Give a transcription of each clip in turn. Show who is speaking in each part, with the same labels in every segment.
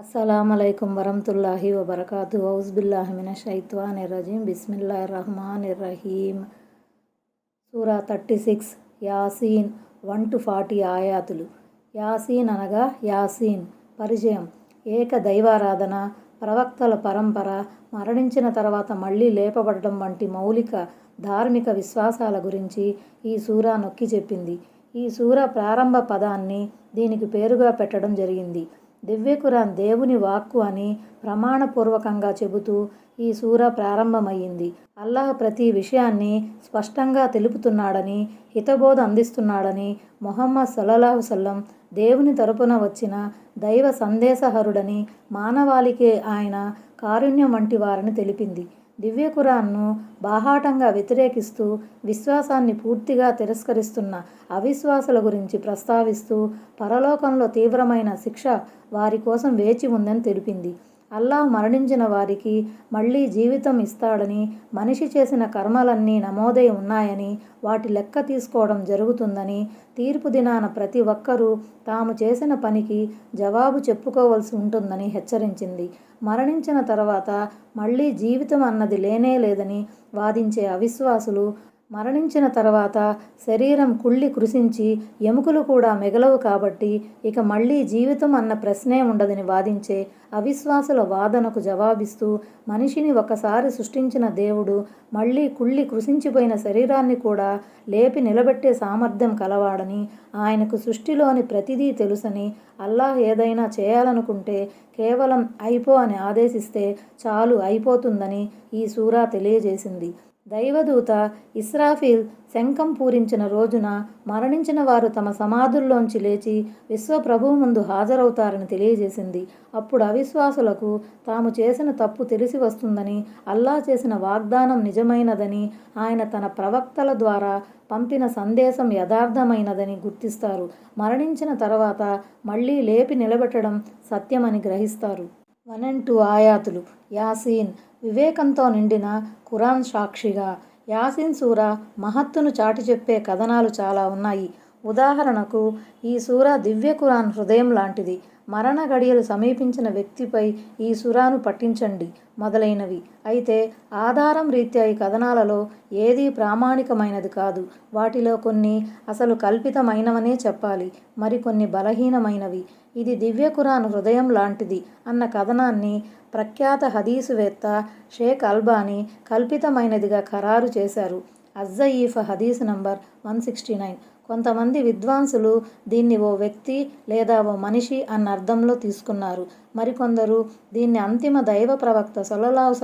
Speaker 1: అస్సలామలైకుం వరహతుల్లాహి వబర్కాతు ఔజ్బిల్లాహిమిన షైత్వాని రజీం బిస్మిల్లా రహమాన్ రహీం సూరా థర్టీ సిక్స్ యాసీన్ వన్ టు ఫార్టీ ఆయాతులు. యాసీన్ అనగా యాసీన్ పరిచయం. ఏక దైవారాధన ప్రవక్తల పరంపర మరణించిన తర్వాత మళ్ళీ లేపబడటం వంటి మౌలిక ధార్మిక విశ్వాసాల గురించి ఈ సూరా నొక్కి చెప్పింది. ఈ సూర ప్రారంభ పదాన్ని దీనికి పేరుగా పెట్టడం జరిగింది. దివ్యకురాన్ దేవుని వాక్కు అని ప్రమాణపూర్వకంగా చెబుతూ ఈ సూర ప్రారంభమయ్యింది. అల్లాహ్ ప్రతి విషయాన్ని స్పష్టంగా తెలుపుతున్నాడని హితబోధ అందిస్తున్నాడని మొహమ్మద్ సల్లల్లాహు సల్లం దేవుని తరపున వచ్చిన దైవ సందేశహరుడని మానవాళికే ఆయన కారుణ్యం వంటి వారని తెలిపింది. దివ్య ఖురాన్ను బాహాటంగా వ్యతిరేకిస్తూ విశ్వాసాన్ని పూర్తిగా తిరస్కరిస్తున్న అవిశ్వాసుల గురించి ప్రస్తావిస్తూ పరలోకంలో తీవ్రమైన శిక్ష వారి కోసం వేచి ఉందని తెలిపింది. అల్లాహ్ మరణించిన వారికి మళ్ళీ జీవితం ఇస్తాడని మనిషి చేసిన కర్మలన్నీ నమోదై ఉన్నాయని వాటి లెక్క తీసుకోవడం జరుగుతుందని తీర్పు దినాన ప్రతి ఒక్కరూ తాము చేసిన పనికి జవాబు చెప్పుకోవలసి ఉంటుందని హెచ్చరించింది. మరణించిన తర్వాత మళ్ళీ జీవితం అన్నది లేనే లేదని వాదించే అవిశ్వాసులు మరణించిన తర్వాత శరీరం కుళ్ళి కృషించి ఎముకలు కూడా మిగలవు కాబట్టి ఇక మళ్ళీ జీవితం అన్న ప్రశ్నే ఉండదని వాదించే అవిశ్వాసుల వాదనకు జవాబిస్తూ మనిషిని ఒకసారి సృష్టించిన దేవుడు మళ్ళీ కుళ్ళి కృషించిపోయిన శరీరాన్ని కూడా లేపి నిలబెట్టే సామర్థ్యం కలవాడని ఆయనకు సృష్టిలోని ప్రతిదీ తెలుసని అల్లాహ్ ఏదైనా చేయాలనుకుంటే కేవలం అయిపో అని ఆదేశిస్తే చాలు అయిపోతుందని ఈ సూరా తెలియజేసింది. దైవదూత ఇస్రాఫీల్ శంఖం పూరించిన రోజున మరణించిన వారు తమ సమాధుల్లోంచి లేచి విశ్వప్రభువు ముందు హాజరవుతారని తెలియజేసింది. అప్పుడు అవిశ్వాసులకు తాము చేసిన తప్పు తెలిసి వస్తుందని అల్లా చేసిన వాగ్దానం నిజమైనదని ఆయన తన ప్రవక్తల ద్వారా పంపిన సందేశం యథార్థమైనదని గుర్తిస్తారు. మరణించిన తర్వాత మళ్ళీ లేపి నిలబెట్టడం సత్యమని గ్రహిస్తారు. వన్ అండ్ టూ ఆయాతులు. యాసీన్ వివేకంతో నిండిన ఖురాన్ సాక్షిగా యాసిన్ సూర మహత్తును చాటి చెప్పే కథనాలు చాలా ఉన్నాయి. ఉదాహరణకు ఈ సూర దివ్య ఖురాన్ హృదయం లాంటిది. మరణ గడియలు సమీపించిన వ్యక్తిపై ఈ సురాను పట్టించండి మొదలైనవి. అయితే ఆధారం రీత్యా ఈ కథనాలలో ఏదీ ప్రామాణికమైనది కాదు. వాటిలో కొన్ని అసలు కల్పితమైనవనే చెప్పాలి. మరికొన్ని బలహీనమైనవి. ఇది దివ్య ఖురాన్ హృదయం లాంటిది అన్న కథనాన్ని ప్రఖ్యాత హదీసువేత్త షేక్ అల్బానీ కల్పితమైనదిగా ఖరారు చేశారు. అజ్జయీఫ్ హదీస్ నంబర్ వన్ సిక్స్టీ నైన్. కొంతమంది విద్వాంసులు దీన్ని ఓ వ్యక్తి లేదా ఓ మనిషి అన్న అర్థంలో తీసుకున్నారు. మరికొందరు దీన్ని అంతిమ దైవ ప్రవక్త సొల్లలాహు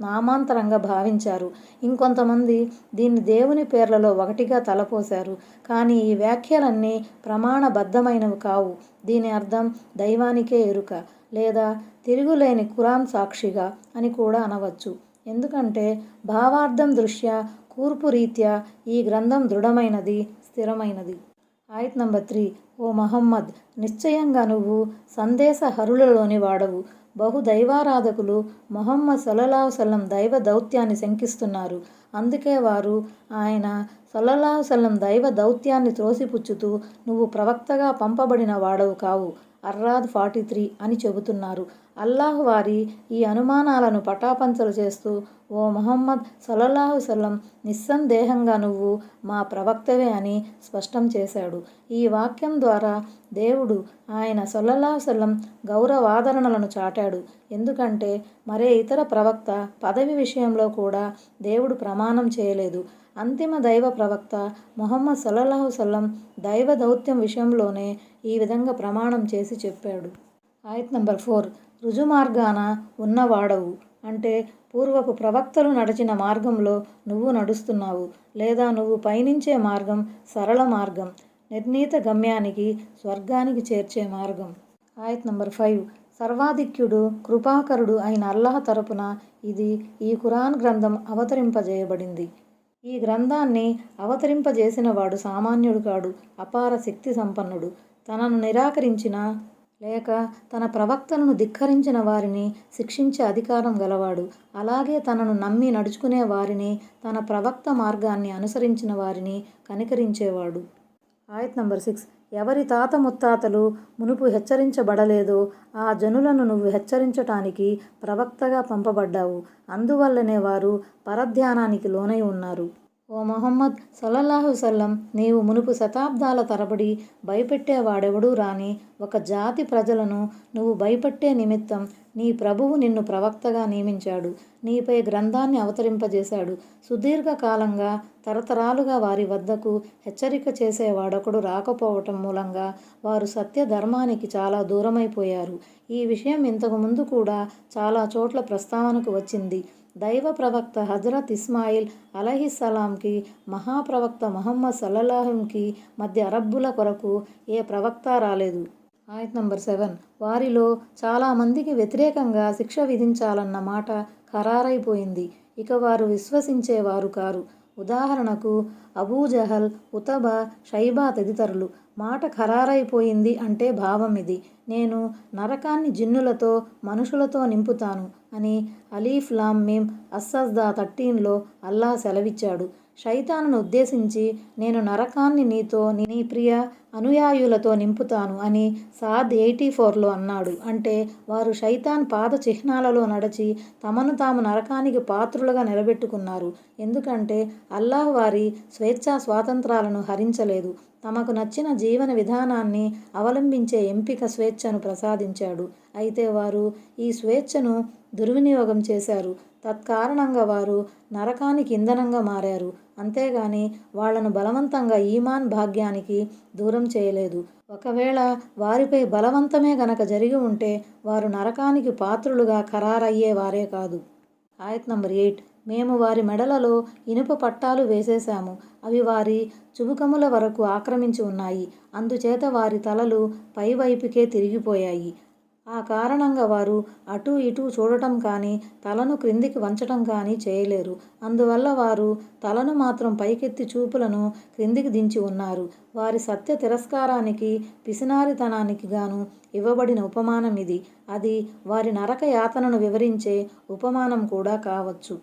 Speaker 1: నామాంతరంగా భావించారు. ఇంకొంతమంది దీన్ని దేవుని పేర్లలో ఒకటిగా తలపోశారు. కానీ ఈ వ్యాఖ్యలన్నీ ప్రమాణబద్ధమైనవి కావు. దీని అర్థం దైవానికే ఎరుక లేదా తిరుగులేని ఖురాన్ సాక్షిగా అని కూడా అనవచ్చు. ఎందుకంటే భావార్థం దృష్ట్యా కూర్పు రీత్యా ఈ గ్రంథం దృఢమైనది స్థిరమైనది. ఆయత్ నంబర్ త్రీ ఓ మహమ్మద్ నిశ్చయంగా నువ్వు సందేశ హరులలోని వాడవు. బహు దైవారాధకులు మొహమ్మద్ సల్లల్లాహు సల్లం దైవ దౌత్యాన్ని శంకిస్తున్నారు. అందుకే వారు ఆయన సల్లల్లాహు సల్లం దైవ దౌత్యాన్ని త్రోసిపుచ్చుతూ నువ్వు ప్రవక్తగా పంపబడిన వాడవు కావు. అర్రాద్ ఫార్టీ త్రీ అని చెబుతున్నారు. అల్లాహ్ వారి ఈ అనుమానాలను పటాపంచలు చేస్తూ ఓ మొహమ్మద్ సలల్లాహు సల్లం నిస్సందేహంగా నువ్వు మా ప్రవక్తవే అని స్పష్టం చేశాడు. ఈ వాక్యం ద్వారా దేవుడు ఆయన సల్లల్లాహు సల్లం గౌరవాదరణలను చాటాడు. ఎందుకంటే మరే ఇతర ప్రవక్త పదవి విషయంలో కూడా దేవుడు ప్రమాణం చేయలేదు. అంతిమ దైవ ప్రవక్త మొహమ్మద్ సల్లల్లాహు సల్లం దైవ దౌత్యం విషయంలోనే ఈ విధంగా ప్రమాణం చేసి చెప్పాడు. ఆయత్ నంబర్ ఫోర్. రుజుమార్గాన ఉన్నవాడవు. అంటే పూర్వపు ప్రవక్తలు నడిచిన మార్గంలో నువ్వు నడుస్తున్నావు లేదా నువ్వు పయనించే మార్గం సరళ మార్గం నిర్ణీత గమ్యానికి స్వర్గానికి చేర్చే మార్గం. ఆయత్ నంబర్ ఫైవ్. సర్వాధిక్యుడు కృపాకరుడు అయిన అల్లాహ్ తరపున ఇది ఈ ఖురాన్ గ్రంథం అవతరింపజేయబడింది. ఈ గ్రంథాన్ని అవతరింపజేసిన వాడు సామాన్యుడు కాడు అపార శక్తి సంపన్నుడు తనను నిరాకరించిన లేక తన ప్రవక్తలను ధిక్కరించిన వారిని శిక్షించే అధికారం గలవాడు. అలాగే తనను నమ్మి నడుచుకునే వారిని తన ప్రవక్త మార్గాన్ని అనుసరించిన వారిని కనికరించేవాడు. ఆయత్ నంబర్ సిక్స్. ఎవరి తాత ముత్తాతలు మునుపు హెచ్చరించబడలేదో ఆ జనులను నువ్వు హెచ్చరించటానికి ప్రవక్తగా పంపబడ్డావు. అందువల్లనే వారు పరధ్యానానికి లోనై ఉన్నారు. ఓ మొహమ్మద్ సల్లల్లాహు సల్లం నీవు మునుపు శతాబ్దాల తరబడి భయపెట్టేవాడెవడూ రాని ఒక జాతి ప్రజలను నువ్వు భయపెట్టే నిమిత్తం నీ ప్రభువు నిన్ను ప్రవక్తగా నియమించాడు. నీపై గ్రంథాన్ని అవతరింపజేశాడు. సుదీర్ఘకాలంగా తరతరాలుగా వారి వద్దకు హెచ్చరిక చేసేవాడొకడు రాకపోవటం మూలంగా వారు సత్య ధర్మానికి చాలా దూరమైపోయారు. ఈ విషయం ఇంతకుముందు కూడా చాలా చోట్ల ప్రస్తావనకు వచ్చింది. దైవ ప్రవక్త హజరత్ ఇస్మాయిల్ అలహిస్సలాంకి మహాప్రవక్త మహమ్మద్ సల్లల్లాహంకి మధ్య అరబ్బుల కొరకు ఏ ప్రవక్త రాలేదు. ఆయత్ నంబర్ సెవెన్. వారిలో చాలామందికి వ్యతిరేకంగా శిక్ష విధించాలన్న మాట ఖరారైపోయింది. ఇక వారు విశ్వసించేవారు కారు. ఉదాహరణకు అబూజహల్ ఉతబ షైబా తదితరులు. మాట ఖరారైపోయింది అంటే భావం ఇది నేను నరకాన్ని జిన్నులతో మనుషులతో నింపుతాను. అని అలీఫ్ లామ్ మీమ్ అస్సజ్దా థర్టీన్లో అల్లా సెలవిచ్చాడు. శైతానును ఉద్దేశించి నేను నరకాన్ని నీతో నీ ప్రియ అనుయాయులతో నింపుతాను అని సాద్ ఎయిటీ ఫోర్లో అన్నాడు. అంటే వారు శైతాన్ పాద చిహ్నాలలో నడిచి తమను తాము నరకానికి పాత్రులుగా నిలబెట్టుకున్నారు. ఎందుకంటే అల్లాహ్ వారి స్వేచ్ఛా స్వాతంత్రాలను హరించలేదు. తమకు నచ్చిన జీవన విధానాన్ని అవలంబించే ఎంపిక స్వేచ్ఛను ప్రసాదించాడు. అయితే వారు ఈ స్వేచ్ఛను దుర్వినియోగం చేశారు. తత్కారణంగా వారు నరకానికి ఇంధనంగా మారారు. అంతేగాని వాళ్ళను బలవంతంగా ఈమాన్ భాగ్యానికి దూరం చేయలేదు. ఒకవేళ వారిపై బలవంతమే గనక జరిగి ఉంటే వారు నరకానికి పాత్రులుగా ఖరారయ్యేవారే కాదు. ఆయత్ నంబర్ ఎయిట్. మేము వారి మెడలలో ఇనుప పట్టాలు వేసేశాము. అవి వారి చుబుకముల వరకు ఆక్రమించి ఉన్నాయి. అందుచేత వారి తలలు పైవైపుకే తిరిగిపోయాయి. ఆ కారణంగా వారు అటు ఇటు చూడటం కానీ తలను క్రిందికి వంచటం కానీ చేయలేరు. అందువల్ల వారు తలను మాత్రం పైకెత్తి చూపులను క్రిందికి దించి ఉన్నారు. వారి సత్య తిరస్కారానికి పిసినారితనానికి గాను ఇవ్వబడిన ఉపమానం ఇది. అది వారి నరక యాతనను వివరించే ఉపమానం కూడా కావచ్చు.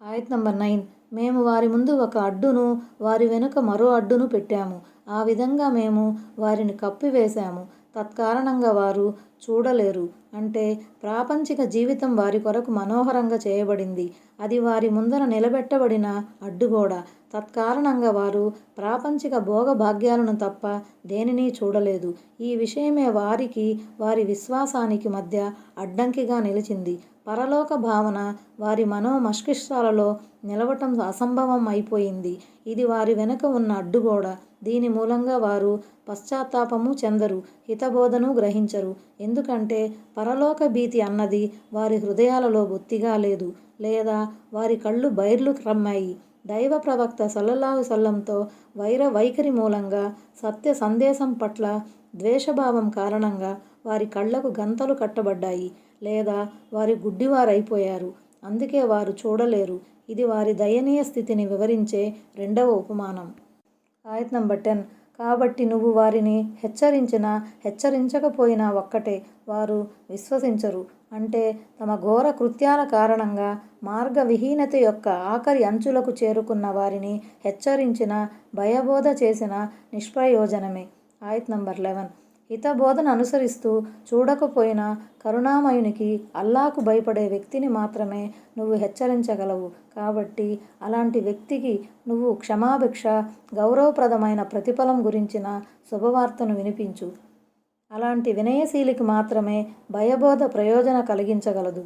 Speaker 1: ఆయత్ నంబర్ నైన్. మేము వారి ముందు ఒక అడ్డును వారి వెనుక మరో అడ్డును పెట్టాము. ఆ విధంగా మేము వారిని కప్పివేశాము. తత్కారణంగా వారు చూడలేరు. అంటే ప్రాపంచిక జీవితం వారి కొరకు మనోహరంగా చేయబడింది. అది వారి ముందర నిలబెట్టబడిన అడ్డుగోడ. తత్కారణంగా వారు ప్రాపంచిక భోగ భాగ్యాలను తప్ప దేనిని చూడలేదు. ఈ విషయమే వారికి వారి విశ్వాసానికి మధ్య అడ్డంకిగా నిలిచింది. పరలోక భావన వారి మనోమస్తిష్కాలలో నిలవటం అసంభవం అయిపోయింది. ఇది వారి వెనుక ఉన్న అడ్డుగోడ. దీని మూలంగా వారు పశ్చాత్తాపము చెందరు హితబోధను గ్రహించరు. ఎందుకంటే పరలోక భీతి అన్నది వారి హృదయాలలో బొత్తిగా లేదు లేదా వారి కళ్ళు బైర్లు క్రమ్మాయి. దైవ ప్రవక్త సల్లల్లాహు సల్లంతో వైర వైఖరి మూలంగా సత్య సందేశం పట్ల ద్వేషభావం కారణంగా వారి కళ్ళకు గంతలు కట్టబడ్డాయి లేదా వారి గుడ్డివారైపోయారు. అందుకే వారు చూడలేరు. ఇది వారి దయనీయ స్థితిని వివరించే రెండవ ఉపమానం. ఆయత్ నంబర్ టెన్ కాబట్టి నువ్వు వారిని హెచ్చరించినా హెచ్చరించకపోయినా ఒక్కటే వారు విశ్వసించరు. అంటే తమ ఘోర కృత్యాల కారణంగా మార్గవిహీనత యొక్క ఆఖరి అంచులకు చేరుకున్న వారిని హెచ్చరించిన భయబోధ చేసిన నిష్ప్రయోజనమే. ఆయత్ నంబర్ లెవెన్. హితబోధన అనుసరిస్తూ చూడకపోయినా కరుణామయునికి అల్లాకు భయపడే వ్యక్తిని మాత్రమే నువ్వు హెచ్చరించగలవు. కాబట్టి అలాంటి వ్యక్తికి నువ్వు క్షమాభిక్ష గౌరవప్రదమైన ప్రతిఫలం గురించిన శుభవార్తను వినిపించు. అలాంటి వినయశీలికి మాత్రమే భయబోధ ప్రయోజన కలిగించగలదు.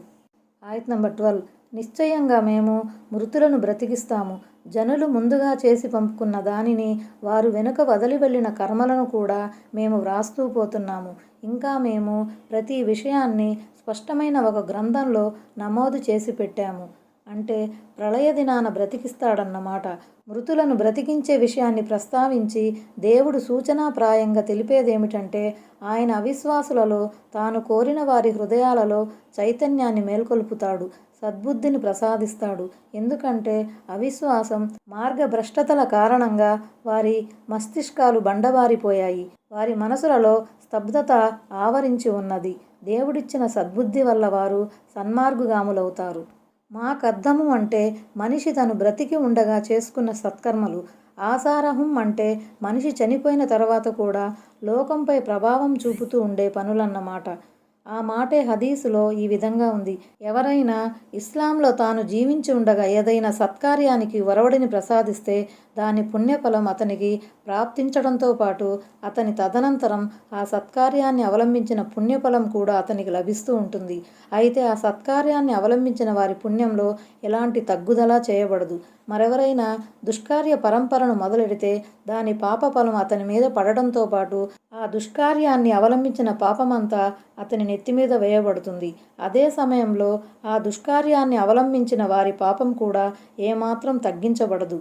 Speaker 1: ఆయత్ నెంబర్ ట్వెల్వ్. నిశ్చయంగా మేము మృతులను బ్రతికిస్తాము. జనులు ముందుగా చేసి పంపుకున్న దానిని వారు వెనుక వదిలి వెళ్ళిన కర్మలను కూడా మేము వ్రాస్తూ పోతున్నాము. ఇంకా మేము ప్రతి విషయాన్ని స్పష్టమైన ఒక గ్రంథంలో నమోదు చేసి పెట్టాము. అంటే ప్రళయ దినాన బ్రతికిస్తాడన్నమాట. మృతులను బ్రతికించే విషయాన్ని ప్రస్తావించి దేవుడు సూచనాప్రాయంగా తెలిపేదేమిటంటే ఆయన అవిశ్వాసులలో తాను కోరిన వారి హృదయాలలో చైతన్యాన్ని మేల్కొల్పుతాడు. సద్బుద్ధిని ప్రసాదిస్తాడు. ఎందుకంటే అవిశ్వాసం మార్గభ్రష్టతల కారణంగా వారి మస్తిష్కాలు బండబారిపోయాయి వారి మనసులలో స్తబ్దత ఆవరించి ఉన్నది. దేవుడిచ్చిన సద్బుద్ధి వల్ల వారు సన్మార్గుగాములవుతారు. మాకర్థము అంటే మనిషి తను బ్రతికి ఉండగా చేసుకున్న సత్కర్మలు. ఆసారహం అంటే మనిషి చనిపోయిన తర్వాత కూడా లోకంపై ప్రభావం చూపుతూ ఉండే పనులన్నమాట. ఆ మాటే హదీసులో ఈ విధంగా ఉంది. ఎవరైనా ఇస్లాంలో తాను జీవించి ఉండగా ఏదైనా సత్కార్యానికి వరవడిని ప్రసాదిస్తే దాని పుణ్యఫలం అతనికి ప్రాప్తించడంతో పాటు అతని తదనంతరం ఆ సత్కార్యాన్ని అవలంబించిన పుణ్యఫలం కూడా అతనికి లభిస్తూ ఉంటుంది. అయితే ఆ సత్కార్యాన్ని అవలంబించిన వారి పుణ్యంలో ఎలాంటి తగ్గుదల చేయబడదు. మరెవరైనా దుష్కార్య పరంపరను మొదలెడితే దాని పాపఫలం అతని మీద పడడంతో పాటు ఆ దుష్కార్యాన్ని అవలంబించిన పాపమంతా అతని నెత్తి మీద వేయబడుతుంది. అదే సమయంలో ఆ దుష్కార్యాన్ని అవలంబించిన వారి పాపం కూడా ఏమాత్రం తగ్గించబడదు.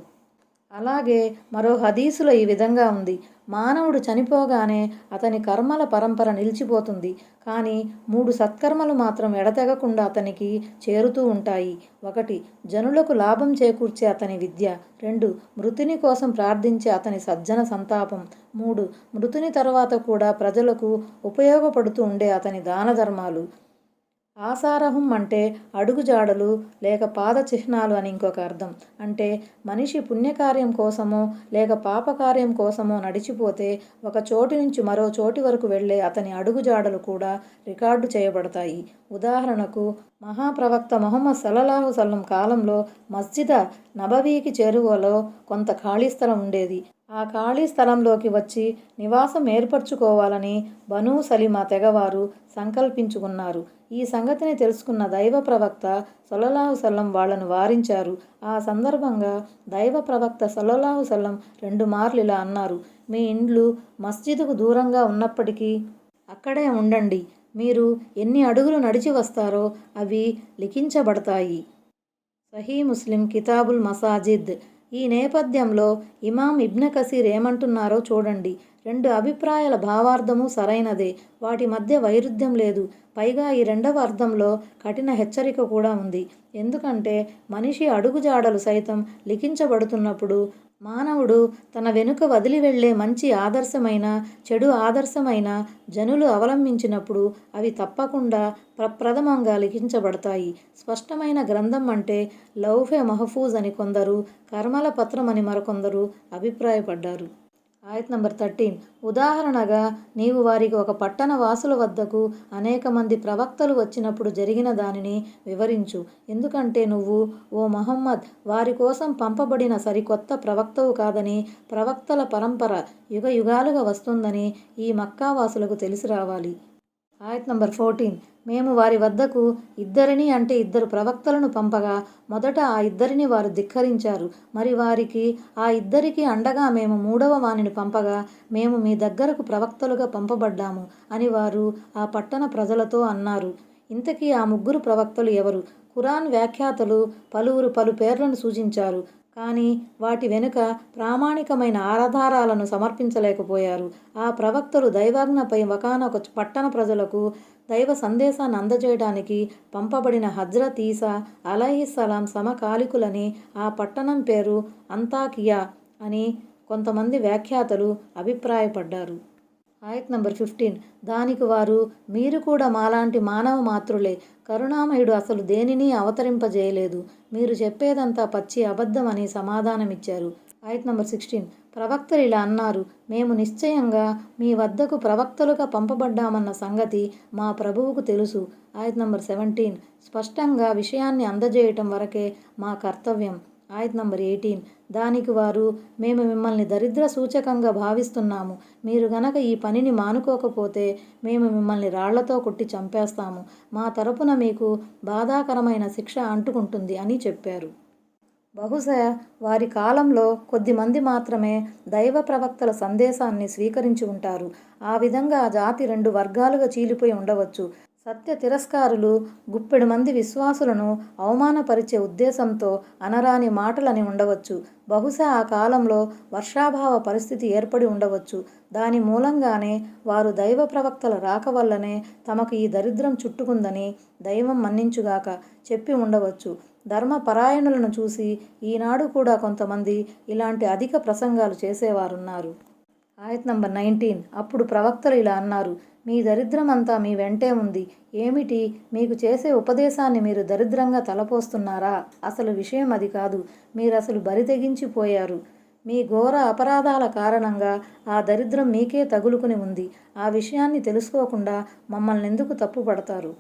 Speaker 1: అలాగే మరో హదీసులో ఈ విధంగా ఉంది. మానవుడు చనిపోగానే అతని కర్మల పరంపర నిలిచిపోతుంది. కానీ మూడు సత్కర్మలు మాత్రం ఎడతెగకుండా అతనికి చేరుతూ ఉంటాయి. ఒకటి జనులకు లాభం చేకూర్చే అతని విద్య. రెండు మృతుని కోసం ప్రార్థించే అతని సజ్జన సంతాపం. మూడు మృతుని తర్వాత కూడా ప్రజలకు ఉపయోగపడుతూ ఉండే అతని దాన ధర్మాలు. ఆసారహం అంటే అడుగుజాడలు లేక పాద చిహ్నాలు అని ఇంకొక అర్థం. అంటే మనిషి పుణ్యకార్యం కోసమో లేక పాపకార్యం కోసమో నడిచిపోతే ఒక చోటి నుంచి మరో చోటి వరకు వెళ్ళే అతని అడుగుజాడలు కూడా రికార్డు చేయబడతాయి. ఉదాహరణకు మహాప్రవక్త మొహమ్మద్ సల్లల్లాహు సల్లం కాలంలో మస్జిద నబవీకి చేరువలో కొంత ఖాళీ స్థలం ఉండేది. ఆ ఖాళీ స్థలంలోకి వచ్చి నివాసం ఏర్పరచుకోవాలని బనూ సలిమా తెగవారు సంకల్పించుకున్నారు. ఈ సంగతిని తెలుసుకున్న దైవ ప్రవక్త సొలలాహు సల్లం వాళ్ళను వారించారు. ఆ సందర్భంగా దైవ ప్రవక్త సొలలాహు సల్లం రెండు మార్లు ఇలా అన్నారు మీ ఇండ్లు మస్జిద్కు దూరంగా ఉన్నప్పటికీ అక్కడే ఉండండి. మీరు ఎన్ని అడుగులు నడిచి వస్తారో అవి లిఖించబడతాయి. సహీ ముస్లిం కితాబుల్ మసాజిద్ ఈ నేపథ్యంలో ఇమాం ఇబ్న కసీర్ ఏమంటున్నారో చూడండి. రెండు అభిప్రాయాల భావార్థము సరైనదే. వాటి మధ్య వైరుధ్యం లేదు. పైగా ఈ రెండవ అర్థంలో కఠిన హెచ్చరిక కూడా ఉంది. ఎందుకంటే మనిషి అడుగుజాడలు సైతం లిఖించబడుతున్నప్పుడు మానవుడు తన వెనుక వదిలి వెళ్ళే మంచి ఆదర్శమైన చెడు ఆదర్శమైన జనులు అవలంబించినప్పుడు అవి తప్పకుండా ప్రప్రథమంగా లిఖించబడతాయి. స్పష్టమైన గ్రంథం అంటే లౌఫే మహఫూజ్ అని కొందరు కర్మల పత్రం అని మరికొందరు అభిప్రాయపడ్డారు. ఆయత్ నంబర్ థర్టీన్. ఉదాహరణగా నీవు వారికి ఒక పట్టణ వాసుల వద్దకు అనేక మంది ప్రవక్తలు వచ్చినప్పుడు జరిగిన దానిని వివరించు. ఎందుకంటే నువ్వు ఓ మహమ్మద్ వారి కోసం పంపబడిన సరికొత్త ప్రవక్తవు కాదని ప్రవక్తల పరంపర యుగ యుగాలుగా వస్తుందని ఈ మక్కావాసులకు తెలిసి రావాలి. ఆయత్ నంబర్ ఫోర్టీన్. మేము వారి వద్దకు ఇద్దరిని అంటే ఇద్దరు ప్రవక్తలను పంపగా మొదట ఆ ఇద్దరిని వారు ధిక్కరించారు. మరి వారికి ఆ ఇద్దరికి అండగా మేము మూడవ వాణిని పంపగా మేము మీ దగ్గరకు ప్రవక్తలుగా పంపబడ్డాము అని వారు ఆ పట్టణ ప్రజలతో అన్నారు. ఇంతకీ ఆ ముగ్గురు ప్రవక్తలు ఎవరు? ఖురాన్ వ్యాఖ్యాతలు పలువురు పలు పేర్లను సూచించారు. కానీ వాటి వెనుక ప్రామాణికమైన ఆధారాలను సమర్పించలేకపోయారు. ఆ ప్రవక్తలు దైవాజ్ఞపై ఒకనొక పట్టణ ప్రజలకు దైవ సందేశాన్ని అందజేయడానికి పంపబడిన హజ్రత్ ఈసా అలహిస్సలాం సమకాలికులని ఆ పట్టణం పేరు అంతాకియా అని కొంతమంది వ్యాఖ్యాతలు అభిప్రాయపడ్డారు. ఆయత్ నంబర్ ఫిఫ్టీన్. దానికి వారు మీరు కూడా మాలాంటి మానవ మాతృలే. కరుణామయుడు అసలు దేనిని అవతరింపజేయలేదు. మీరు చెప్పేదంతా పచ్చి అబద్ధమని సమాధానమిచ్చారు. ఆయత్ నంబర్ సిక్స్టీన్. ప్రవక్తలు ఇలా అన్నారు మేము నిశ్చయంగా మీ వద్దకు ప్రవక్తలుగా పంపబడ్డామన్న సంగతి మా ప్రభువుకు తెలుసు. ఆయత్ నంబర్ సెవెంటీన్. స్పష్టంగా విషయాన్ని అందజేయటం వరకే మా కర్తవ్యం. ఆయత్ నంబర్ ఎయిటీన్. దానికి వారు మేము మిమ్మల్ని దరిద్ర సూచకంగా భావిస్తున్నాము. మీరు గనక ఈ పనిని మానుకోకపోతే మేము మిమ్మల్ని రాళ్ళతో కొట్టి చంపేస్తాము. మా తరపున మీకు బాధాకరమైన శిక్ష అంటుకుంటుంది అని చెప్పారు. బహుశా వారి కాలంలో కొద్దిమంది మాత్రమే దైవ ప్రవక్తల సందేశాన్ని స్వీకరించి ఉంటారు. ఆ విధంగా జాతి రెండు వర్గాలుగా చీలిపోయి ఉండవచ్చు. సత్య తిరస్కారులు గుప్పెడు మంది విశ్వాసులను అవమానపరిచే ఉద్దేశంతో అనరాని మాటలని ఉండవచ్చు. బహుశా ఆ కాలంలో వర్షాభావ పరిస్థితి ఏర్పడి ఉండవచ్చు. దాని మూలంగానే వారు దైవ ప్రవక్తల రాక వల్లనే తమకు ఈ దరిద్రం చుట్టుకుందని దైవం మన్నించుగాక చెప్పి ఉండవచ్చు. ధర్మపరాయణులను చూసి ఈనాడు కూడా కొంతమంది ఇలాంటి అధిక ప్రసంగాలు చేసేవారున్నారు. ఆయత్ నంబర్ నైన్టీన్. అప్పుడు ప్రవక్తలు ఇలా అన్నారు. మీ దరిద్రం అంతా మీ వెంటే ఉంది. ఏమిటి? మీకు చేసే ఉపదేశాన్ని మీరు దరిద్రంగా తలపోస్తున్నారా? అసలు విషయం అది కాదు. మీరు అసలు బరి తెగించిపోయారు మీ ఘోర అపరాధాల కారణంగా ఆ దరిద్రం మీకే తగులుకుని ఉంది. ఆ విషయాన్ని తెలుసుకోకుండా మమ్మల్ని ఎందుకు తప్పుపడతారు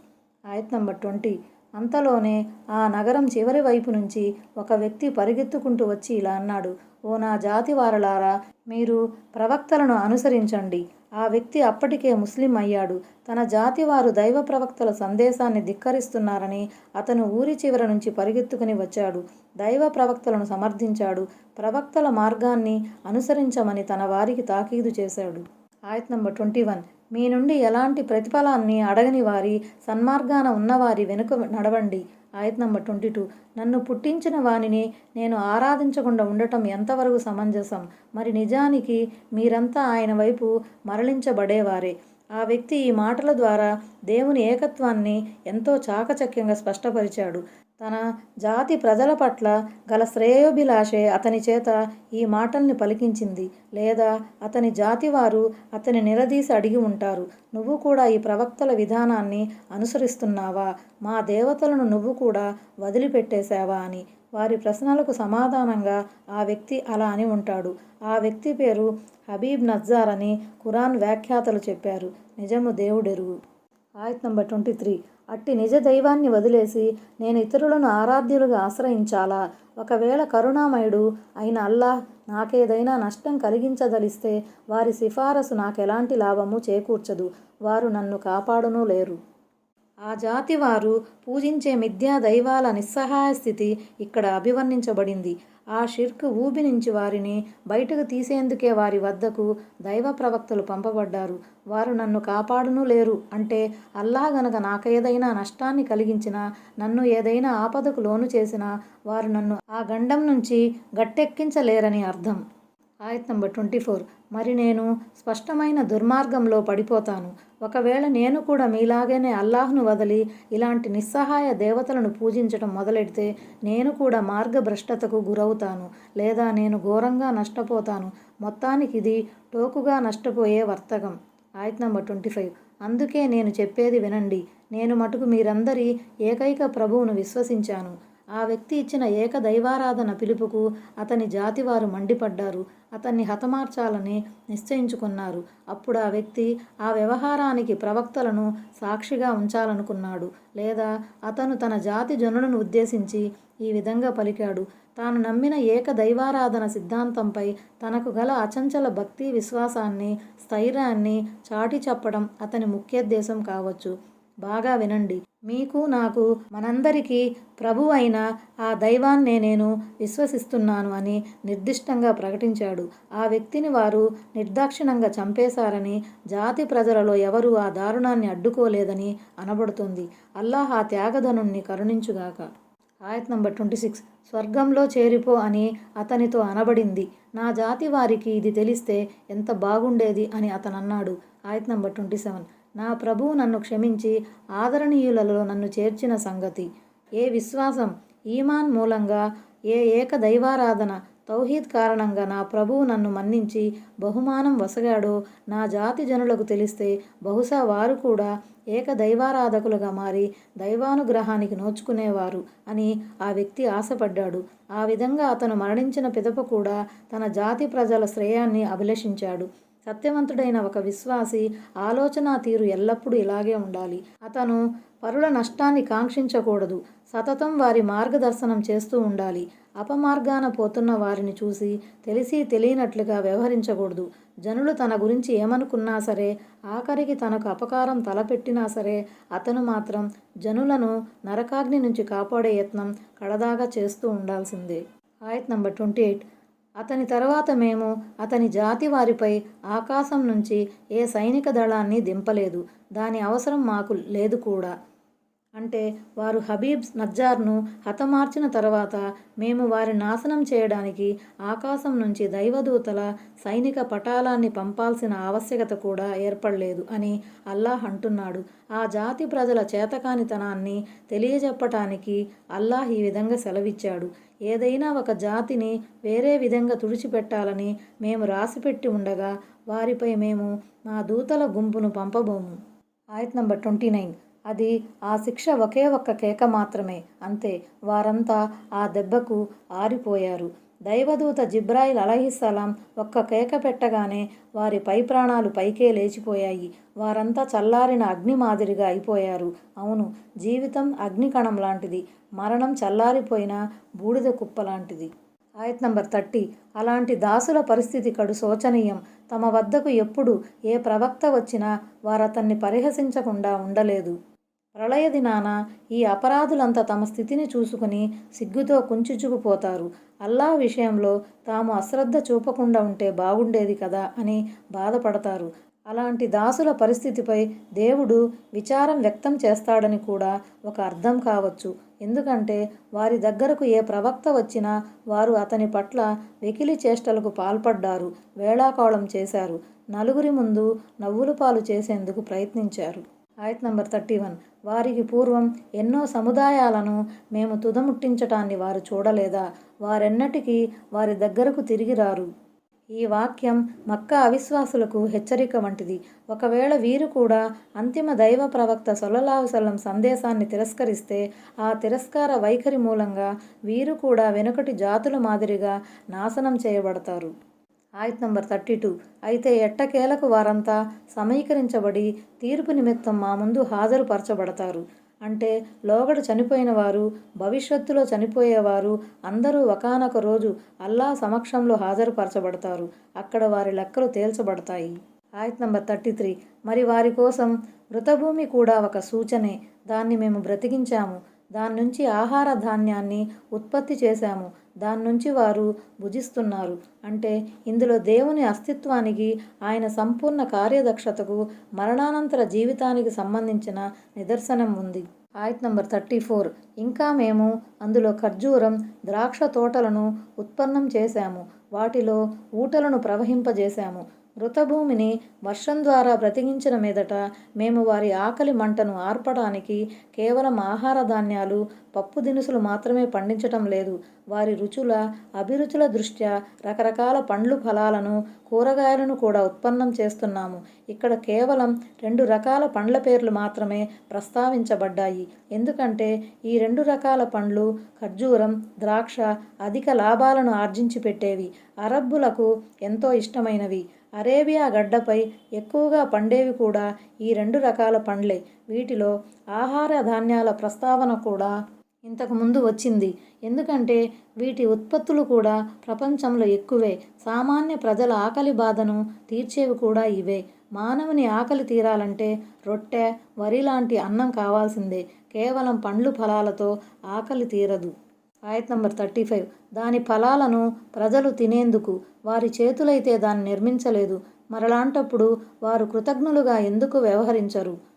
Speaker 1: ఆయత్ నంబర్ ట్వంటీ. అంతలోనే ఆ నగరం చివరి వైపు నుంచి ఒక వ్యక్తి పరిగెత్తుకుంటూ వచ్చి ఇలా అన్నాడు. ఓ నా జాతి వారలారా మీరు ప్రవక్తలను అనుసరించండి. ఆ వ్యక్తి అప్పటికే ముస్లిం అయ్యాడు. తన జాతి వారు దైవ ప్రవక్తల సందేశాన్ని ధిక్కరిస్తున్నారని అతను ఊరి చివర నుంచి పరిగెత్తుకుని వచ్చాడు. దైవ ప్రవక్తలను సమర్థించాడు. ప్రవక్తల మార్గాన్ని అనుసరించమని తన వారికి తాకీదు చేశాడు. ఆయత్ నంబర్ ట్వంటీ వన్. మీ నుండి ఎలాంటి ప్రతిఫలాన్ని అడగని వారి సన్మార్గాన ఉన్నవారి వెనుక నడవండి. ఆయత్ నంబర్ ట్వంటీ టూ. నన్ను పుట్టించిన వానిని నేను ఆరాధించకుండా ఉండటం ఎంతవరకు సమంజసం? మరి నిజానికి మీరంతా ఆయన వైపు మరలించబడేవారే. ఆ వ్యక్తి ఈ మాటల ద్వారా దేవుని ఏకత్వాన్ని ఎంతో చాకచక్యంగా స్పష్టపరిచాడు. తన జాతి ప్రజల పట్ల గల శ్రేయోభిలాషే అతని చేత ఈ మాటల్ని పలికించింది. లేదా అతని జాతి వారు అతని నిలదీసి అడిగి ఉంటారు. నువ్వు కూడా ఈ ప్రవక్తల విధానాన్ని అనుసరిస్తున్నావా? మా దేవతలను నువ్వు కూడా వదిలిపెట్టేశావా అని. వారి ప్రశ్నలకు సమాధానంగా ఆ వ్యక్తి అలా అని ఉంటాడు. ఆ వ్యక్తి పేరు హబీబ్ నజ్జార్ అని ఖురాన్ వ్యాఖ్యాతలు చెప్పారు. నిజము దేవుడెరుగు. ఆయత్ నంబర్ ట్వంటీ త్రీ. అట్టి నిజ దైవాన్ని వదిలేసి నేను ఇతరులను ఆరాధ్యులుగా ఆశ్రయించాలా? ఒకవేళ కరుణామయుడు అయిన అల్లాహ్ నాకేదైనా నష్టం కలిగించదలిస్తే వారి సిఫారసు నాకెలాంటి లాభము చేకూర్చదు. వారు నన్ను కాపాడునూ లేరు. ఆ జాతి వారు పూజించే మిథ్యా దైవాల నిస్సహాయ స్థితి ఇక్కడ అభివర్ణించబడింది. ఆ షిర్క్ ఊబి నుంచి వారిని బయటకు తీసేందుకే వారి వద్దకు దైవ ప్రవక్తలు పంపబడ్డారు. వారు నన్ను కాపాడును లేరు అంటే అల్లాహ్ గనక నాకేదైనా నష్టాన్ని కలిగించినా నన్ను ఏదైనా ఆపదకు లోను చేసినా వారు నన్ను ఆ గండం నుంచి గట్టెక్కించలేరని అర్థం. ఆయత్ నంబర్ ట్వంటీ ఫోర్. మరి నేను స్పష్టమైన దుర్మార్గంలో పడిపోతాను. ఒకవేళ నేను కూడా మీలాగనే అల్లాహ్ను వదిలి ఇలాంటి నిస్సహాయ దేవతలను పూజించడం మొదలెడితే నేను కూడా మార్గభ్రష్టతకు గురవుతాను. లేదా నేను ఘోరంగా నష్టపోతాను. మొత్తానికి ఇది టోకుగా నష్టపోయే వర్తకం. ఆయత్ నంబర్ ట్వంటీ ఫైవ్. అందుకే నేను చెప్పేది వినండి. నేను మటుకు మీరందరి ఏకైక ప్రభువును విశ్వసించాను. ఆ వ్యక్తి ఇచ్చిన ఏక దైవారాధన పిలుపుకు అతని జాతివారు మండిపడ్డారు. అతన్ని హతమార్చాలని నిశ్చయించుకున్నారు. అప్పుడు ఆ వ్యక్తి ఆ వ్యవహారానికి ప్రవక్తలను సాక్షిగా ఉంచాలనుకున్నాడు. లేదా అతను తన జాతి జనులను ఉద్దేశించి ఈ విధంగా పలికాడు. తాను నమ్మిన ఏక దైవారాధన సిద్ధాంతంపై తనకు గల అచంచల భక్తి విశ్వాసాన్ని స్థైర్యాన్ని చాటి చెప్పడం అతని ముఖ్యోద్దేశం కావచ్చు. బాగా వినండి. మీకు నాకు మనందరికీ ప్రభు అయిన ఆ దైవాన్నే నేను విశ్వసిస్తున్నాను అని నిర్దిష్టంగా ప్రకటించాడు. ఆ వ్యక్తిని వారు నిర్దాక్షిణంగా చంపేశారని జాతి ప్రజలలో ఎవరూ ఆ దారుణాన్ని అడ్డుకోలేదని అనబడుతుంది. అల్లాహ్ ఆ త్యాగధనుణ్ణి కరుణించుగాక. ఆయత్ నంబర్ ట్వంటీ సిక్స్. స్వర్గంలో చేరిపో అని అతనితో అనబడింది. నా జాతి వారికి ఇది తెలిస్తే ఎంత బాగుండేది అని అతను అన్నాడు ఆయత్ నంబర్ ట్వంటీ సెవెన్. నా ప్రభువు నన్ను క్షమించి ఆదరణీయులలో నన్ను చేర్చిన సంగతి. ఏ విశ్వాసం ఈమాన్ మూలంగా ఏ ఏక దైవారాధన తౌహీద్ కారణంగా నా ప్రభువు నన్ను మన్నించి బహుమానం వసగాడో నా జాతి జనులకు తెలిస్తే బహుశా వారు కూడా ఏక దైవారాధకులుగా మారి దైవానుగ్రహానికి నోచుకునేవారు అని ఆ వ్యక్తి ఆశపడ్డాడు. ఆ విధంగా అతను మరణించిన పిదప కూడా తన జాతి ప్రజల శ్రేయాన్ని అభిలషించాడు. సత్యవంతుడైన ఒక విశ్వాసి ఆలోచన తీరు ఎల్లప్పుడూ ఇలాగే ఉండాలి. అతను పరుల నష్టాన్ని కాంక్షించకూడదు. సతతం వారి మార్గదర్శనం చేస్తూ ఉండాలి. అపమార్గాన పోతున్న వారిని చూసి తెలిసి తెలియనట్లుగా వ్యవహరించకూడదు. జనులు తన గురించి ఏమనుకున్నా సరే ఆఖరికి తనకు అపకారం తలపెట్టినా సరే అతను మాత్రం జనులను నరకాగ్ని నుంచి కాపాడే యత్నం కడదాగా చేస్తూ ఉండాల్సిందే. ఆయత్ నంబర్ ట్వంటీ ఎయిట్. అతని తర్వాత మేము అతని జాతి వారిపై ఆకాశం నుంచి ఏ సైనిక దళాన్ని దింపలేదు. దాని అవసరం మాకు లేదు కూడా. అంటే వారు హబీబ్ నజ్జార్ను హతమార్చిన తర్వాత మేము వారి నాశనం చేయడానికి ఆకాశం నుంచి దైవదూతల సైనిక పటాలాన్ని పంపాల్సిన ఆవశ్యకత కూడా ఏర్పడలేదు అని అల్లాహ్ అంటున్నాడు. ఆ జాతి ప్రజల చేతకానితనాన్ని తెలియజెప్పటానికి అల్లాహ్ ఈ విధంగా సెలవిచ్చాడు. ఏదైనా ఒక జాతిని వేరే విధంగా తుడిచిపెట్టాలని మేము రాసిపెట్టి ఉండగా వారిపై మేము మా దూతల గుంపును పంపబోము. ఆయత్ నంబర్ ట్వంటీ నైన్. అది ఆ శిక్ష ఒకే ఒక్క కేక మాత్రమే. అంతే. వారంతా ఆ దెబ్బకు ఆరిపోయారు. దైవదూత జిబ్రాయిల్ అలహిస్సలాం ఒక్క కేక పెట్టగానే వారి పై ప్రాణాలు పైకే లేచిపోయాయి. వారంతా చల్లారిన అగ్ని మాదిరిగా అయిపోయారు. అవును జీవితం అగ్నికణం లాంటిది. మరణం చల్లారిపోయిన బూడిద కుప్ప లాంటిది. ఆయత్ నంబర్ థర్టీ. అలాంటి దాసుల పరిస్థితి కడు శోచనీయం. తమ వద్దకు ఎప్పుడు ఏ ప్రవక్త వచ్చినా వారతన్ని పరిహసించకుండా ఉండలేదు. ప్రళయ దినాన ఈ అపరాధులంతా తమ స్థితిని చూసుకుని సిగ్గుతో కుంచుచుకుపోతారు. అల్లా విషయంలో తాము అశ్రద్ధ చూపకుండా ఉంటే బాగుండేది కదా అని బాధపడతారు. అలాంటి దాసుల పరిస్థితిపై దేవుడు విచారం వ్యక్తం చేస్తాడని కూడా ఒక అర్థం కావచ్చు. ఎందుకంటే వారి దగ్గరకు ఏ ప్రవక్త వచ్చినా వారు అతని పట్ల వెకిలి చేష్టలకు పాల్పడ్డారు వేళాకోళం చేశారు నలుగురి ముందు నవ్వుల పాలు చేసేందుకు ప్రయత్నించారు. ఆయత్ నంబర్ థర్టీ వన్. వారికి పూర్వం ఎన్నో సముదాయాలను మేము తుదముట్టించటాన్ని వారు చూడలేదా? వారెన్నటికీ వారి దగ్గరకు తిరిగి రారు. ఈ వాక్యం మక్కా అవిశ్వాసులకు హెచ్చరిక వంటిది. ఒకవేళ వీరు కూడా అంతిమ దైవ ప్రవక్త సొల్లలాహుసల్లం సందేశాన్ని తిరస్కరిస్తే ఆ తిరస్కార వైఖరి మూలంగా వీరు కూడా వెనుకటి జాతుల మాదిరిగా నాశనం చేయబడతారు. ఆయత్ నంబర్ థర్టీ టూ. అయితే ఎట్టకేలకు వారంతా సమీకరించబడి తీర్పు నిమిత్తం మా ముందు హాజరుపరచబడతారు. అంటే లోగడు చనిపోయిన వారు భవిష్యత్తులో చనిపోయేవారు అందరూ ఒకనొక రోజు అల్లా సమక్షంలో హాజరుపరచబడతారు. అక్కడ వారి లెక్కలు తేల్చబడతాయి. ఆయత్ నంబర్ థర్టీ త్రీ. మరి వారి కోసం మృతభూమి కూడా ఒక సూచనే. దాన్ని మేము బ్రతికించాము. దాని నుంచి ఆహార ధాన్యాన్ని ఉత్పత్తి చేశాము. దాని నుంచి వారు భుజిస్తున్నారు. అంటే ఇందులో దేవుని అస్తిత్వానికి ఆయన సంపూర్ణ కార్యదక్షతకు మరణానంతర జీవితానికి సంబంధించిన నిదర్శనం ఉంది. ఆయత్ నంబర్ థర్టీ ఫోర్. ఇంకా మేము అందులో ఖర్జూరం ద్రాక్ష తోటలను ఉత్పన్నం చేశాము. వాటిలో ఊటలను ప్రవహింపజేశాము. మృతభూమిని వర్షం ద్వారా బ్రతికించిన మీదట మేము వారి ఆకలి మంటను ఆర్పడానికి కేవలం ఆహార ధాన్యాలు పప్పు దినుసులు మాత్రమే పండించటం లేదు. వారి రుచుల అభిరుచుల దృష్ట్యా రకరకాల పండ్లు ఫలాలను కూరగాయలను కూడా ఉత్పన్నం చేస్తున్నాము. ఇక్కడ కేవలం రెండు రకాల పండ్ల పేర్లు మాత్రమే ప్రస్తావించబడ్డాయి. ఎందుకంటే ఈ రెండు రకాల పండ్లు ఖర్జూరం ద్రాక్ష అధిక లాభాలను ఆర్జించి పెట్టేవి. అరబ్బులకు ఎంతో ఇష్టమైనవి. అరేబియా గడ్డపై ఎక్కువగా పండేవి కూడా ఈ రెండు రకాల పండ్లే. వీటిలో ఆహార ధాన్యాల ప్రస్తావన కూడా ఇంతకుముందు వచ్చింది. ఎందుకంటే వీటి ఉత్పత్తులు కూడా ప్రపంచంలో ఎక్కువే. సామాన్య ప్రజల ఆకలి బాధను తీర్చేవి కూడా ఇవే. మానవుని ఆకలి తీరాలంటే రొట్టె వరి లాంటి అన్నం కావాల్సిందే. కేవలం పండ్లు ఫలాలతో ఆకలి తీరదు. ఆయత్ నంబర్ థర్టీ ఫైవ్. దాని ఫలాలను ప్రజలు తినేందుకు వారి చేతులైతే దాన్ని నిర్మించలేదు. మరలాంటప్పుడు వారు కృతజ్ఞులుగా ఎందుకు వ్యవహరించరు?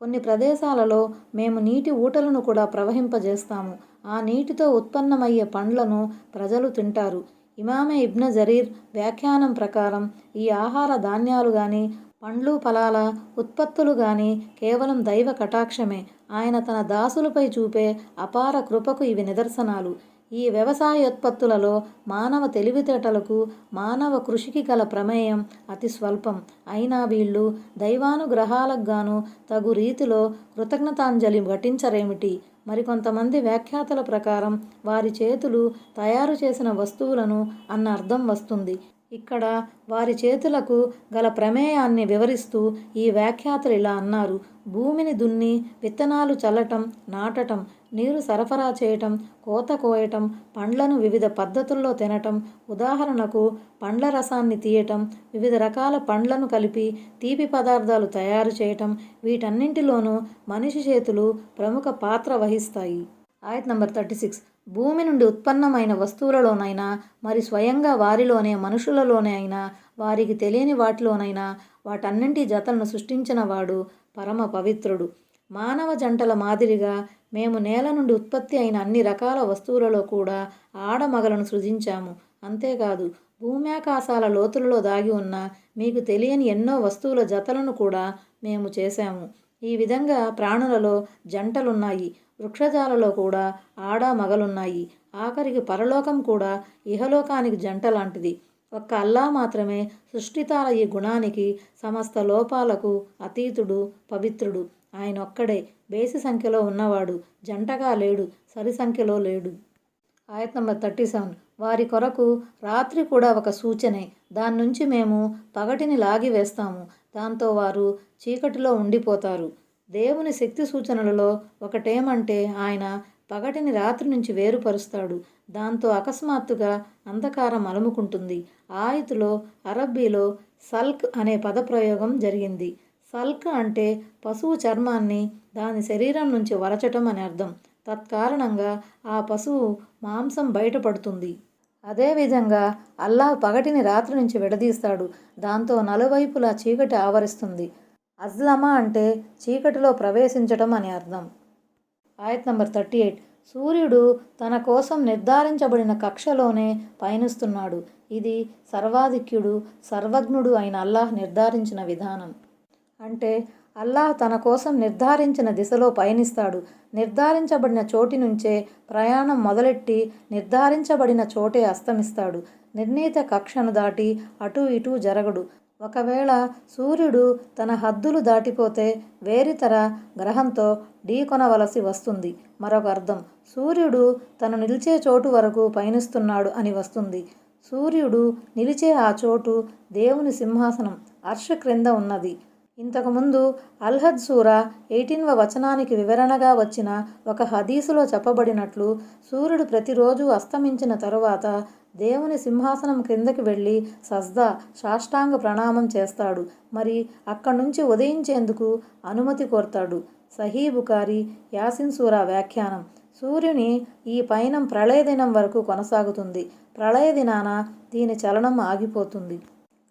Speaker 1: కొన్ని ప్రదేశాలలో మేము నీటి ఊటలను కూడా ప్రవహింపజేస్తాము. ఆ నీటితో ఉత్పన్నమయ్యే పండ్లను ప్రజలు తింటారు. ఇమామే ఇబ్న జరీర్ వ్యాఖ్యానం ప్రకారం ఈ ఆహార ధాన్యాలు కానీ పండ్లు ఫలాల ఉత్పత్తులు కానీ కేవలం దైవ కటాక్షమే. ఆయన తన దాసులపై చూపే అపార కృపకు ఇవి నిదర్శనాలు. ఈ వ్యవసాయోత్పత్తులలో మానవ తెలివితేటలకు మానవ కృషికి గల ప్రమేయం అతి స్వల్పం. అయినా వీళ్ళు దైవానుగ్రహాలకు గాను తగు రీతిలో కృతజ్ఞతాంజలి ఘటించరేమిటి? మరికొంతమంది వ్యాఖ్యాతల ప్రకారం వారి చేతులు తయారు చేసిన వస్తువులను అన్న అర్థం వస్తుంది. ఇక్కడ వారి చేతులకు గల ప్రమేయాన్ని వివరిస్తూ ఈ వ్యాఖ్యాతలు ఇలా అన్నారు. భూమిని దున్ని విత్తనాలు చల్లటం నాటటం నీరు సరఫరా చేయటం కోత కోయటం పండ్లను వివిధ పద్ధతుల్లో తినటం ఉదాహరణకు పండ్ల రసాన్ని తీయటం వివిధ రకాల పండ్లను కలిపి తీపి పదార్థాలు తయారు చేయటం వీటన్నింటిలోనూ మనిషి చేతులు ప్రముఖ పాత్ర వహిస్తాయి. ఆయత్ నంబర్ థర్టీ సిక్స్. భూమి నుండి ఉత్పన్నమైన వస్తువులలోనైనా మరి స్వయంగా వారిలోనే మనుషులలోనే అయినా వారికి తెలియని వాటిలోనైనా వాటన్నింటి జతలను సృష్టించిన వాడు పరమ పవిత్రుడు. మానవ జంటల మాదిరిగా మేము నేల నుండి ఉత్పత్తి అయిన అన్ని రకాల వస్తువులలో కూడా ఆడమగలను సృజించాము. అంతేకాదు భూమ్యాకాశాల లోతులలో దాగి ఉన్న మీకు తెలియని ఎన్నో వస్తువుల జతలను కూడా మేము చేశాము. ఈ విధంగా ప్రాణులలో జంటలున్నాయి. వృక్షజాలలో కూడా ఆడ మగలున్నాయి. ఆఖరికి పరలోకం కూడా ఇహలోకానికి జంట లాంటిది. ఒక్క అల్లా మాత్రమే సృష్టితాల ఈ గుణానికి సమస్త లోపాలకు అతీతుడు పవిత్రుడు. ఆయన ఒక్కడే. బేసి సంఖ్యలో ఉన్నవాడు. జంటగా లేడు. సరి సంఖ్యలో లేడు. ఆయత్ నంబర్ థర్టీ సెవెన్. వారి కొరకు రాత్రి కూడా ఒక సూచనే. దాని నుంచి మేము పగటిని లాగివేస్తాము దాంతో వారు చీకటిలో ఉండిపోతారు. దేవుని శక్తి సూచనలలో ఒకటేమంటే ఆయన పగటిని రాత్రి నుంచి వేరుపరుస్తాడు. దాంతో అకస్మాత్తుగా అంధకారం అలుముకుంటుంది. ఆయుతులో అరబ్బీలో సల్క్ అనే పదప్రయోగం జరిగింది. సల్క్ అంటే పశువు చర్మాన్ని దాని శరీరం నుంచి వరచటం అని అర్థం. తత్కారణంగా ఆ పశువు మాంసం బయటపడుతుంది. అదేవిధంగా అల్లాహ్ పగటిని రాత్రి నుంచి విడదీస్తాడు. దాంతో నలువైపులా చీకటి ఆవరిస్తుంది. అజ్లమా అంటే చీకటిలో ప్రవేశించటం అని అర్థం. ఆయత్ నంబర్ థర్టీ ఎయిట్. సూర్యుడు తన కోసం నిర్ధారించబడిన కక్షలోనే పయనిస్తున్నాడు. ఇది సర్వాధిక్యుడు సర్వజ్ఞుడు అయిన అల్లాహ్ నిర్ధారించిన విధానం. అంటే అల్లాహ్ తన కోసం నిర్ధారించిన దిశలో పయనిస్తాడు. నిర్ధారించబడిన చోటి నుంచే ప్రయాణం మొదలెట్టి నిర్ధారించబడిన చోటే అస్తమిస్తాడు. నిర్ణీత కక్షను దాటి అటు ఇటు జరగడు. ఒకవేళ సూర్యుడు తన హద్దులు దాటిపోతే వేరితర గ్రహంతో ఢీకొనవలసి వస్తుంది. మరొక అర్థం సూర్యుడు తను నిలిచే చోటు వరకు పయనిస్తున్నాడు అని వస్తుంది. సూర్యుడు నిలిచే ఆ చోటు దేవుని సింహాసనం అర్ష క్రింద ఉన్నది. ఇంతకుముందు అల్హద్ సూరా ఎయిటీన్వ వచనానికి వివరణగా వచ్చిన ఒక హదీసులో చెప్పబడినట్లు సూర్యుడు ప్రతిరోజు అస్తమించిన తరువాత దేవుని సింహాసనం క్రిందకి వెళ్ళి సజ్దా సాష్టాంగ ప్రణామం చేస్తాడు. మరి అక్కడి నుంచి ఉదయించేందుకు అనుమతి కోరతాడు. సహీ బుకారి యాసిన్ సూరా వ్యాఖ్యానం. సూర్యుని ఈ పయనం ప్రళయ దినం వరకు కొనసాగుతుంది. ప్రళయ దినాన దీని చలనం ఆగిపోతుంది.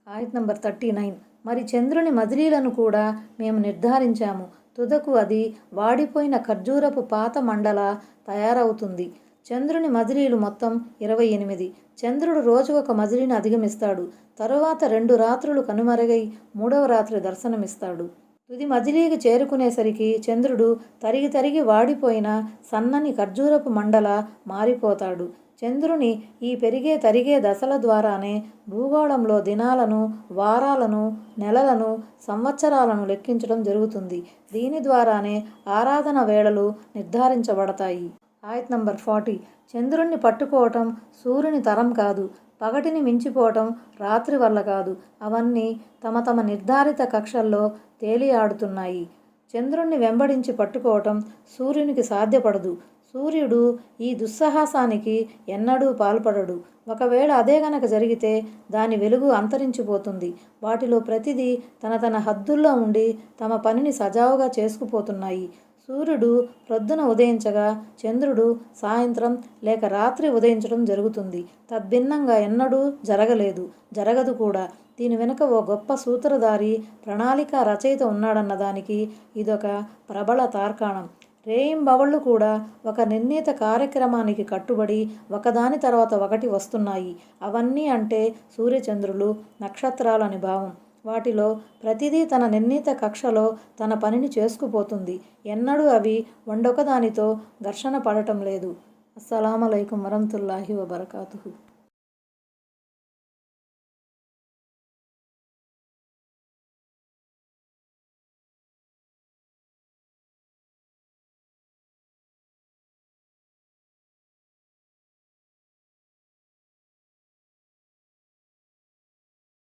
Speaker 1: ఆయత్ నంబర్ థర్టీ నైన్. మరి చంద్రుని మజిలీలను కూడా మేము నిర్ధారించాము. తుదకు అది వాడిపోయిన ఖర్జూరపు పాత మండల తయారవుతుంది. చంద్రుని మజిలీలు మొత్తం ఇరవై ఎనిమిది. చంద్రుడు రోజు ఒక మజిలీని అధిగమిస్తాడు. తరువాత రెండు రాత్రులు కనుమరుగై మూడవ రాత్రి దర్శనమిస్తాడు. తుది మజిలీకి చేరుకునేసరికి చంద్రుడు తరిగి తరిగి వాడిపోయిన సన్నని ఖర్జూరపు మండల మారిపోతాడు. చంద్రుని ఈ పెరిగే తరిగే దశల ద్వారానే భూగోళంలో దినాలను వారాలను నెలలను సంవత్సరాలను లెక్కించడం జరుగుతుంది. దీని ద్వారానే ఆరాధన వేళలు నిర్ధారించబడతాయి. ఆయత్ నంబర్ ఫార్టీ. చంద్రుణ్ణి పట్టుకోవటం సూర్యుని తరం కాదు. పగటిని మించిపోవటం రాత్రి వల్ల కాదు. అవన్నీ తమ తమ నిర్ధారిత కక్షల్లో తేలియాడుతున్నాయి. చంద్రుణ్ణి వెంబడించి పట్టుకోవటం సూర్యునికి సాధ్యపడదు. సూర్యుడు ఈ దుస్సాహసానికి ఎన్నడూ పాల్పడడు. ఒకవేళ అదే గనక జరిగితే దాని వెలుగు అంతరించిపోతుంది. వాటిలో ప్రతిదీ తన తన హద్దుల్లో ఉండి తమ పనిని సజావుగా చేసుకుపోతున్నాయి. సూర్యుడు ప్రొద్దున ఉదయించగా చంద్రుడు సాయంత్రం లేక రాత్రి ఉదయించడం జరుగుతుంది. తద్భిన్నంగా ఎన్నడూ జరగలేదు. జరగదు కూడా. దీని వెనుక ఓ గొప్ప సూత్రధారి ప్రణాళిక రచయిత ఉన్నాడన్న దానికి ఇదొక ప్రబల తార్కాణం. రేయింబవళ్ళు కూడా ఒక నిర్ణీత కార్యక్రమానికి కట్టుబడి ఒకదాని తర్వాత ఒకటి వస్తున్నాయి. అవన్నీ అంటే సూర్యచంద్రులు నక్షత్రాలని భావం. వాటిలో ప్రతిదీ తన నిర్ణీత కక్షలో తన పనిని చేసుకుపోతుంది. ఎన్నడూ అవి వండొకదానితో ఘర్షణ పడటం లేదు. అస్సలం అయికం వరహతుల్లాహి వబర్కాతు